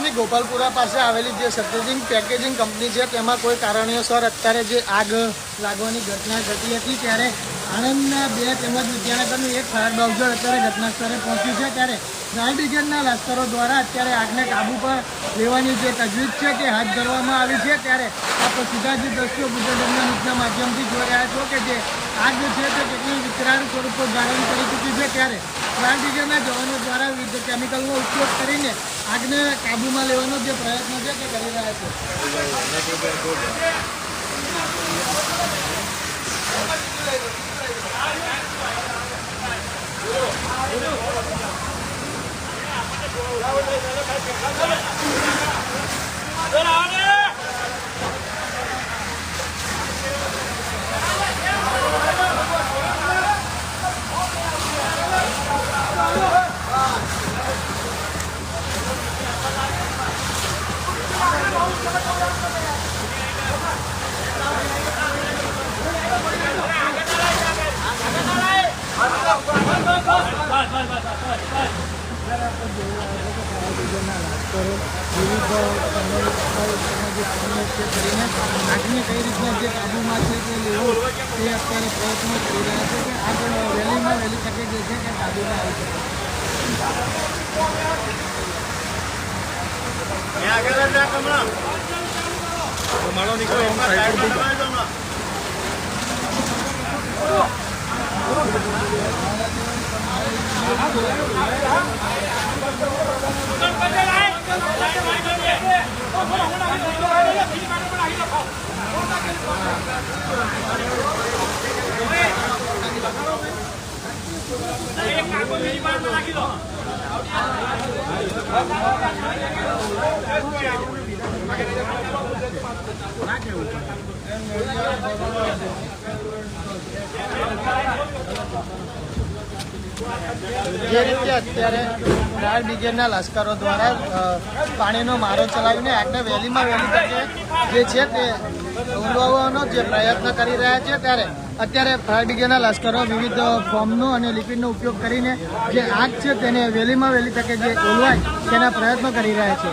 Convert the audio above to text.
શહેરની ગોપાલપુરા પાસે આવેલી જે સત્યજીંગ પેકેજિંગ કંપની છે, તેમાં કોઈ કારણોસર અત્યારે જે આગ લાગવાની ઘટના ઘટી હતી ત્યારે આણંદના બે તેમજ વિદ્યાનગરનું એક ફાયર બ્રાઉઝર અત્યારે ઘટના સ્થળે પહોંચ્યું છે. ત્યારે ફાયર બ્રિગેડના લશ્કરો દ્વારા અત્યારે આગને કાબુ પર લેવાની જે તજવીજ છે તે હાથ ધરવામાં આવી છે. ત્યારે આપણે સીધા જ દ્રશ્યો ગુજરાતના ન્યૂઝના માધ્યમથી જોઈ રહ્યા છો કે જે આગ છે તે કેટલી વિકરાળ સ્વરૂપો ધારણ કરી ચૂકી છે. ત્યારે બ્રિગેડના જવાનો દ્વારા વિવિધ કેમિકલનો ઉપયોગ કરીને આગને કાબૂમાં લેવાનો જે પ્રયત્ન છે તે કરી રહ્યા છે. આગને કઈ રીતના જે કાબૂમાં છે તે લેવો તે અત્યારે પ્રયત્નો કરી રહ્યા છે કે જે છે તે કાબૂમાં મારો નીકળો એક કાકો મેરી બારમાં રાખી દો. જે રીતે અત્યારે ફાયર બ્રિગેડના લશ્કરો દ્વારા પાણીનો મારો ચલાવીને આગને વહેલીમાં વહેલી તકે જે છે તે ઓલવવાનો જે પ્રયત્ન કરી રહ્યા છે ત્યારે અત્યારે ફાયર બ્રિગેડના લશ્કરો વિવિધ ફોર્મનો અને લિક્વિડનો ઉપયોગ કરીને જે આગ છે તેને વહેલીમાં વહેલી તકે જે ઓલવાય તેના પ્રયત્નો કરી રહ્યા છે.